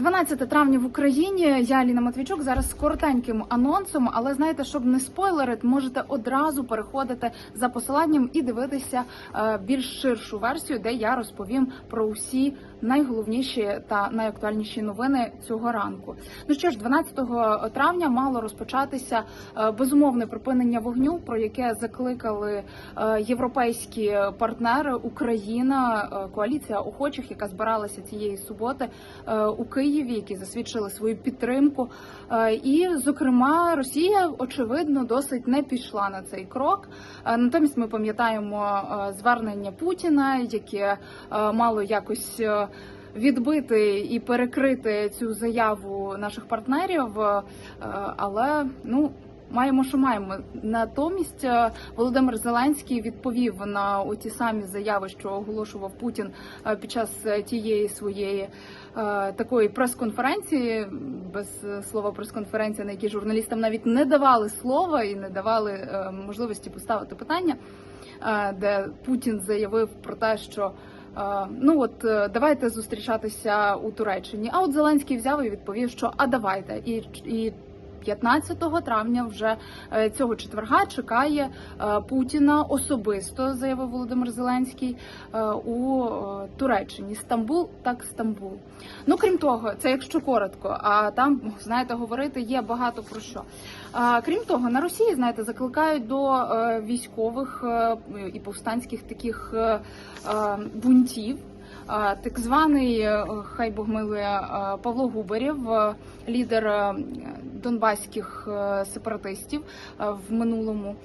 12 травня в Україні. Я Аліна Матвійчук. Зараз з коротеньким анонсом, але знаєте, щоб не спойлерити, можете одразу переходити за посиланням і дивитися е, більш ширшу версію, де я розповім про усі найголовніші та найактуальніші новини цього ранку. Ну що ж, 12 травня мало розпочатися е, безумовне припинення вогню, про яке закликали е, європейські партнери, Україна, коаліція охочих, яка збиралася цієї суботи у Києві, які засвідчили свою підтримку. Е, І, зокрема, Росія очевидно досить не пішла на цей крок. Е, Натомість ми пам'ятаємо е, звернення Путіна, яке мало якось. Відбити і перекрити цю заяву наших партнерів, але ну маємо, що маємо. Натомість е, Володимир Зеленський відповів на ті самі заяви, що оголошував Путін е, під час е, тієї своєї такої прес-конференції, без слова прес-конференція, на якій журналістам навіть не давали слова і не давали можливості поставити питання, де Путін заявив про те, що ну от давайте зустрічатися у Туреччині. А от Зеленський взяв і відповів, що а давайте і і. 15 травня вже е, цього четверга чекає е, Путіна особисто, заявив Володимир Зеленський е, у Туреччині. Стамбул так Стамбул. Ну крім того, це якщо коротко, а там знаєте, говорити є багато про що. Крім того, на Росії знаєте, закликають до військових і повстанських таких бунтів. Так званий, хай Бог милує, Павло Губарєв, лідер донбаських е, сепаратистів е, в минулому,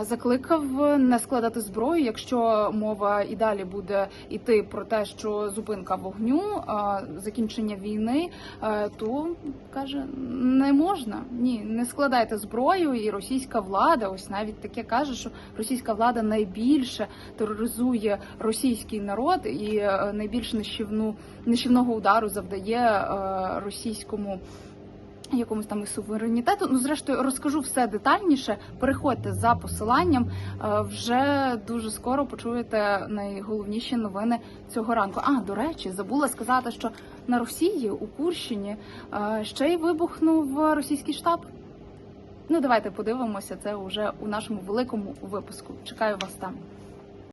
закликав не складати зброю, якщо мова і далі буде йти про те, що зупинка вогню, закінчення війни, е, то каже не можна. Ні, не складайте зброю, і російська влада, ось навіть таке каже, що російська влада найбільше тероризує російський народ і е, найбільш нищівну нищівного удару завдає е, російському. Якомусь там і суверенітету. Ну, зрештою, розкажу все детальніше. Переходьте за посиланням. Е, Вже дуже скоро почуєте найголовніші новини цього ранку. А до речі, забула сказати, що на Росії у Курщині е, ще й вибухнув російський штаб. Ну, давайте подивимося це вже у нашому великому випуску. Чекаю вас там.